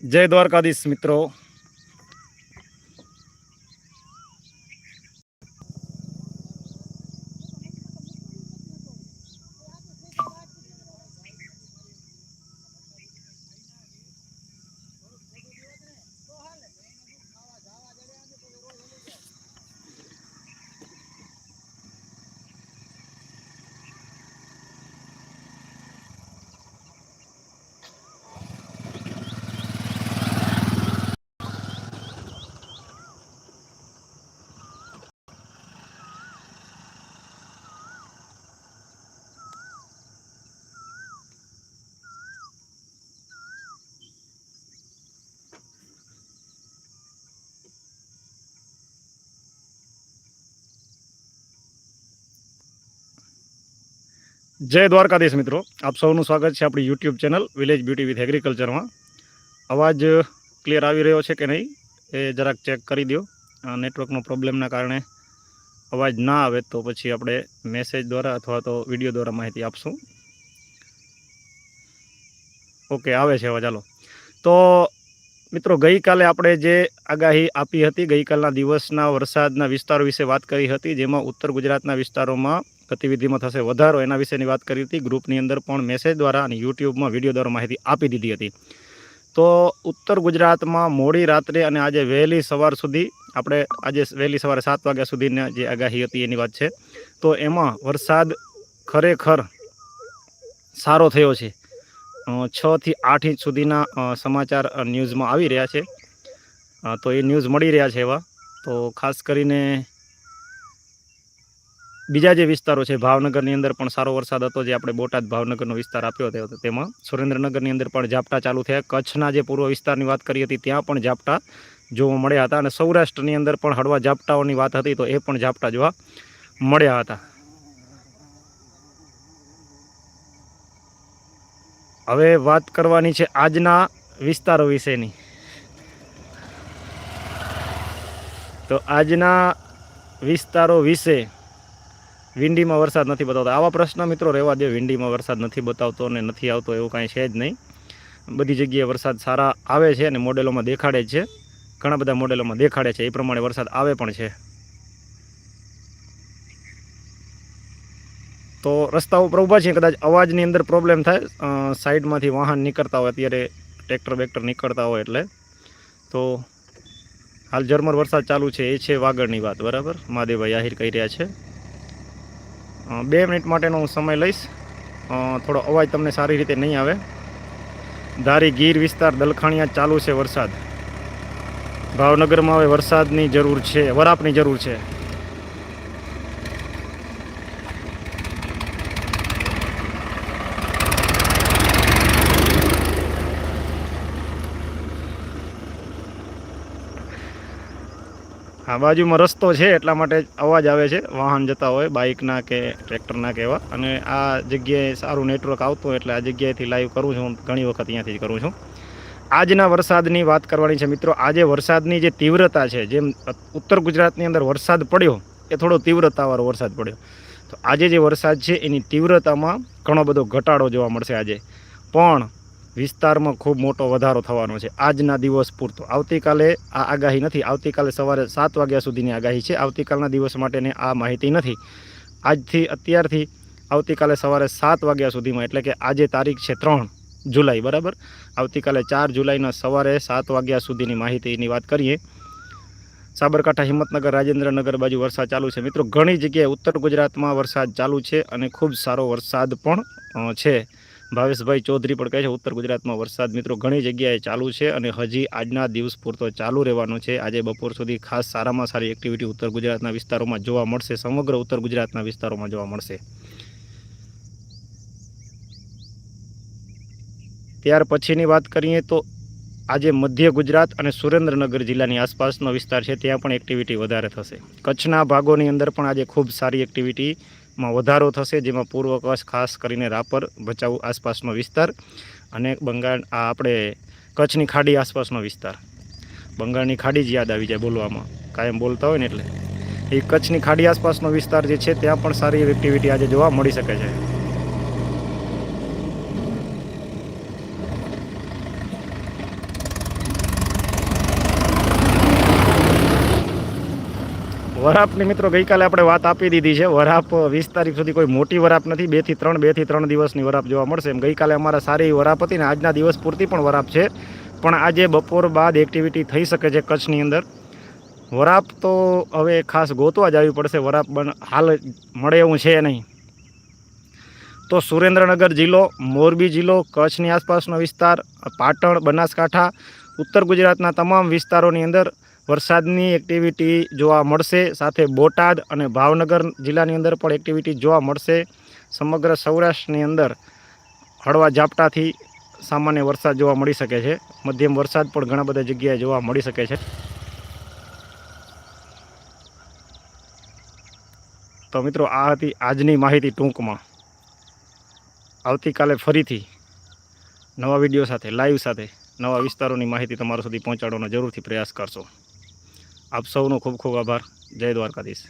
જય દ્વારકાધીશ મિત્રો. જય દ્વારકાધીશ મિત્રો. આપ સૌનું સ્વાગત છે આપણી YouTube channel village beauty with એગ્રીકલ્ચરમાં અવાજ ક્લિયર આવી રહ્યો છે કે નહીં? એ જરાક ચેક કરી દો નેટવર્કનો પ્રોબ્લેમના કારણે અવાજ ના આવે તો પછી આપણે મેસેજ દ્વારા અથવા તો વીડિયો દ્વારા માહિતી આપશું. ઓકે આવે છે હવે ચાલો તો મિત્રો, ગઈકાલે આપણે જે આગાહી આપી હતી, ગઈકાલના દિવસના વરસાદના વિસ્તારો વિશે વાત કરી હતી, જેમાં ઉત્તર ગુજરાતના વિસ્તારોમાં ગતિવિધિમાં થશે વધારો. એના વિશેની વાત કરી હતી. ગ્રુપની અંદર પણ મેસેજ દ્વારા અને યુટ્યુબમાં વીડિયો દ્વારા માહિતી આપી દીધી હતી. તો ઉત્તર ગુજરાતમાં મોડી રાત્રે અને આજે વહેલી સવાર સુધી, આપણે આજે વહેલી સવારે સાત વાગ્યા સુધીની જે આગાહી હતી એની વાત છે. તો એમાં વરસાદ ખરેખર સારો થયો છે. છથી આઠ ઇંચ સુધીના સમાચાર ન્યૂઝમાં આવી રહ્યા છે. તો એ ન્યૂઝ મળી રહ્યા છે એવા. તો ખાસ કરીને બીજા જે વિસ્તારો છે, ભાવનગરની અંદર પણ સારો વરસાદ હતો, જે આપણે બોટાદ ભાવનગરનો વિસ્તાર આપ્યો હતો તેમાં સુરેન્દ્રનગરની અંદર પણ ઝાપટા ચાલુ થયા. કચ્છના જે પૂર્વ વિસ્તારની વાત કરી હતી, ત્યાં પણ ઝાપટા જોવા મળ્યા હતા અને સૌરાષ્ટ્રની અંદર પણ હળવા ઝાપટાઓની વાત હતી, તો એ પણ ઝાપટા જોવા મળ્યા હતા. હવે વાત કરવાની છે આજના વિસ્તારો વિશેની. તો આજના વિસ્તારો વિશે વિંડીમાં વરસાદ નથી બતાવતો. આવા પ્રશ્ન મિત્રો રહેવા દે વિંડીમાં વરસાદ નથી બતાવતો અને નથી આવતો એવું કાંઈ છે જ નહીં. બધી જગ્યાએ વરસાદ સારા આવે છે અને મોડેલોમાં દેખાડે છે. ઘણા બધા મોડેલોમાં દેખાડે છે. એ પ્રમાણે વરસાદ આવે પણ છે. તો રસ્તા ઉપર ઊભા છીએ. કદાચ અવાજની અંદર પ્રોબ્લેમ થાય. સાઈડમાંથી વાહન નીકળતા હોય, અત્યારે ટ્રેક્ટર બેક્ટર નીકળતા હોય એટલે. તો હાલ ઝરમર વરસાદ ચાલુ છે. એ છે વાગડની વાત. બરાબર? મહાદેવભાઈ આહિર કહી રહ્યા છે. બે મિનિટ માટેનો હું સમય લઈશ. થોડો અવાજ તમને સારી રીતે નહીં આવે. ધારી ગીર વિસ્તાર દલખાણિયા ચાલુ છે વરસાદ. ભાવનગરમાં હવે વરસાદની જરૂર છે, વરાપની જરૂર છે. હા, બાજુમાં રસ્તો છે એટલા માટે અવાજ આવે છે. વાહન જતા હોય, બાઇકના કે ટ્રેક્ટરના કે એવા. અને આ જગ્યાએ સારું નેટવર્ક આવતું એટલે આ જગ્યાએથી લાઈવ કરું છું. ઘણી વખત અહીંયાથી કરું છું. આજના વરસાદની વાત કરવાની છે મિત્રો. આજે વરસાદની જે તીવ્રતા છે, જેમ ઉત્તર ગુજરાતની અંદર વરસાદ પડ્યો, એ થોડો તીવ્રતાવાળો વરસાદ પડ્યો. તો આજે જે વરસાદ છે, એની તીવ્રતામાં ઘણો બધો ઘટાડો જોવા મળશે આજે. પણ વિસ્તારમાં ખૂબ મોટો વધારો થવાનો છે. આજના દિવસ પૂરતો. આવતીકાલે આ આગાહી નથી. આવતીકાલે સવારે સાત વાગ્યા સુધીની આગાહી છે. આવતીકાલના દિવસ માટેની આ માહિતી નથી. આજથી અત્યારથી આવતીકાલે સવારે સાત વાગ્યા સુધીમાં, એટલે કે આજે તારીખ છે ત્રણ જુલાઈ, બરાબર? આવતીકાલે ચાર જુલાઈના સવારે સાત વાગ્યા સુધીની માહિતીની વાત કરીએ. સાબરકાંઠા, હિંમતનગર, રાજેન્દ્રનગર બાજુ વરસાદ ચાલુ છે. મિત્રો, ઘણી જગ્યાએ ઉત્તર ગુજરાતમાં વરસાદ ચાલુ છે અને ખૂબ સારો વરસાદ પણ છે. ભાવેશભાઈ ચૌધરી પણ કહે છે, ઉત્તર ગુજરાતમાં વરસાદ મિત્રો ઘણી જગ્યાએ ચાલુ છે અને હજી આજના દિવસ પૂરતો ચાલુ રહેવાનો છે. આજે બપોર સુધી ખાસ સારામાં સારી એક્ટિવિટી ઉત્તર ગુજરાતના વિસ્તારોમાં જોવા મળશે, સમગ્ર ઉત્તર ગુજરાતના વિસ્તારોમાં જોવા મળશે. ત્યાર પછીની વાત કરીએ તો આજે મધ્ય ગુજરાત અને સુરેન્દ્રનગર જિલ્લાની આસપાસનો વિસ્તાર છે, ત્યાં પણ એક્ટિવિટી વધારે થશે. કચ્છના ભાગોની અંદર પણ આજે ખૂબ સારી એક્ટિવિટીમાં વધારો થશે, જેમાં પૂર્વ કચ્છ ખાસ કરીને રાપર ભચાઉ આસપાસનો વિસ્તાર અને બંગાળ, આ આપણે કચ્છની ખાડી આસપાસનો વિસ્તાર. બંગાળની ખાડી જ યાદ આવી જાય બોલવામાં. કાયમ બોલતા હોય ને એટલે. એ કચ્છની ખાડી આસપાસનો વિસ્તાર જે છે, ત્યાં પણ સારી એવી એક્ટિવિટી આજે જોવા મળી શકે છે. વરાપની મિત્રો ગઈકાલે આપણે વાત આપી દીધી છે. વરાપ વીસ તારીખ સુધી કોઈ મોટી વરાપ નથી. બેથી ત્રણ બેથી ત્રણ દિવસની વરાપ જોવા મળશે. એમ ગઈકાલે અમારા સારી વરાપ હતી ને આજના દિવસ પૂરતી પણ વરાપ છે. પણ આજે બપોર બાદ એક્ટિવિટી થઈ શકે છે કચ્છની અંદર. વરાપ તો હવે ખાસ ગોતવા જ આવી પડશે. વરાપ બન હાલ મળે એવું છે નહીં. તો સુરેન્દ્રનગર જિલ્લો, મોરબી જિલ્લો, કચ્છની આસપાસનો વિસ્તાર, પાટણ, બનાસકાંઠા, ઉત્તર ગુજરાતના તમામ વિસ્તારોની અંદર વરસાદની એક્ટિવિટી જોવા મળશે, સાથે બોટાદ અને ભાવનગર જિલ્લાની અંદર પણ એક્ટિવિટી જોવા મળશે. સમગ્ર સૌરાષ્ટ્રની અંદર હળવા ઝાપટાથી સામાન્ય વરસાદ જોવા મળી શકે છે. મધ્યમ વરસાદ પણ ઘણા બધા જગ્યાએ જોવા મળી શકે છે. તો મિત્રો, આ હતી આજની માહિતી ટૂંકમાં. આવતીકાલે ફરીથી નવા વીડિયો સાથે, લાઈવ સાથે નવા વિસ્તારોની માહિતી તમારા સુધી પહોંચાડવાનો જરૂરથી પ્રયાસ કરશો. આપ સૌનો ખૂબ ખૂબ આભાર. જય દ્વારકાધીશ.